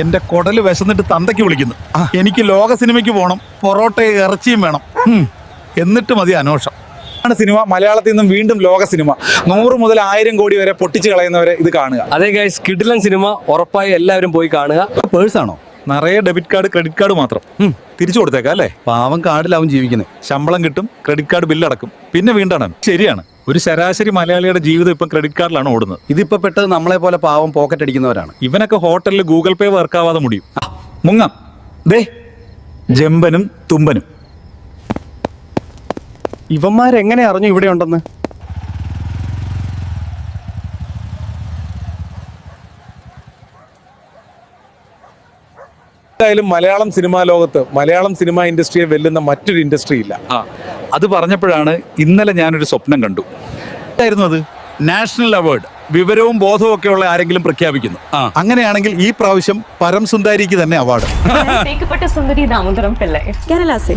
എന്റെ കൊടൽ വിശന്നിട്ട് തന്തയ്ക്ക് വിളിക്കുന്നു. എനിക്ക് ലോക സിനിമയ്ക്ക് പോകണം പൊറോട്ടയും ഇറച്ചിയും വേണം. എന്നിട്ട് മതി അനോഷം. ആണ് സിനിമ. മലയാളത്തിൽ നിന്നും വീണ്ടും ലോക സിനിമ. നൂറ് മുതൽ ആയിരം കോടി വരെ പൊട്ടിച്ചു കളയുന്നവരെ ഇത് കാണുക. അതെ ഗൈസ് കിടിലൻ സിനിമ ഉറപ്പായി എല്ലാവരും പോയി കാണുക. പേഴ്സാണോ നിറയെ ഡെബിറ്റ് കാർഡ് ക്രെഡിറ്റ് കാർഡ് മാത്രം. തിരിച്ചു കൊടുത്തേക്കാം അല്ലേ? പാവം കാർഡിലാവും ജീവിക്കുന്നത്. ശമ്പളം കിട്ടും ക്രെഡിറ്റ് കാർഡ് ബില്ലടക്കും പിന്നെ വീണ്ടാണ് ശരിയാണ്. ഒരു ശരാശരി മലയാളിയുടെ ജീവിതം ഇപ്പം ക്രെഡിറ്റ് കാർഡിലാണ് ഓടുന്നത്. ഇതിപ്പോ പെട്ടത് നമ്മളെ പോലെ പാവം പോക്കറ്റ് അടിക്കുന്നവരാണ്. ഇവനൊക്കെ ഹോട്ടലിൽ ഗൂഗിൾ പേ വർക്ക് ആവാതെ മുടിയും. ആ, മുങ്ങാം. ദേ. ജമ്പനും തുമ്പനും. ഇവന്മാരെങ്ങനെ അറിഞ്ഞു ഇവിടെ ഉണ്ടെന്ന്? എന്തായാലും മലയാളം സിനിമാ ലോകത്ത് മലയാളം സിനിമാ ഇൻഡസ്ട്രിയെ വെല്ലുന്ന മറ്റൊരു ഇൻഡസ്ട്രി ഇല്ല. ആ. അത് പറഞ്ഞപ്പോഴാണ് ഇന്നലെ ഞാനൊരു സ്വപ്നം കണ്ടു. എന്തായിരുന്നു അത്? നാഷണൽ അവാർഡ് വിവരവും ബോധവും ഒക്കെ ഉള്ള ആരെങ്കിലും പ്രഖ്യാപിക്കുന്നു. അങ്ങനെയാണെങ്കിൽ ഈ പ്രാവശ്യം പരം സുന്ദരിക്ക് തന്നെ അവാർഡ്. സുന്ദരി ദാമോദരം പിള്ളേ. കേരള സെ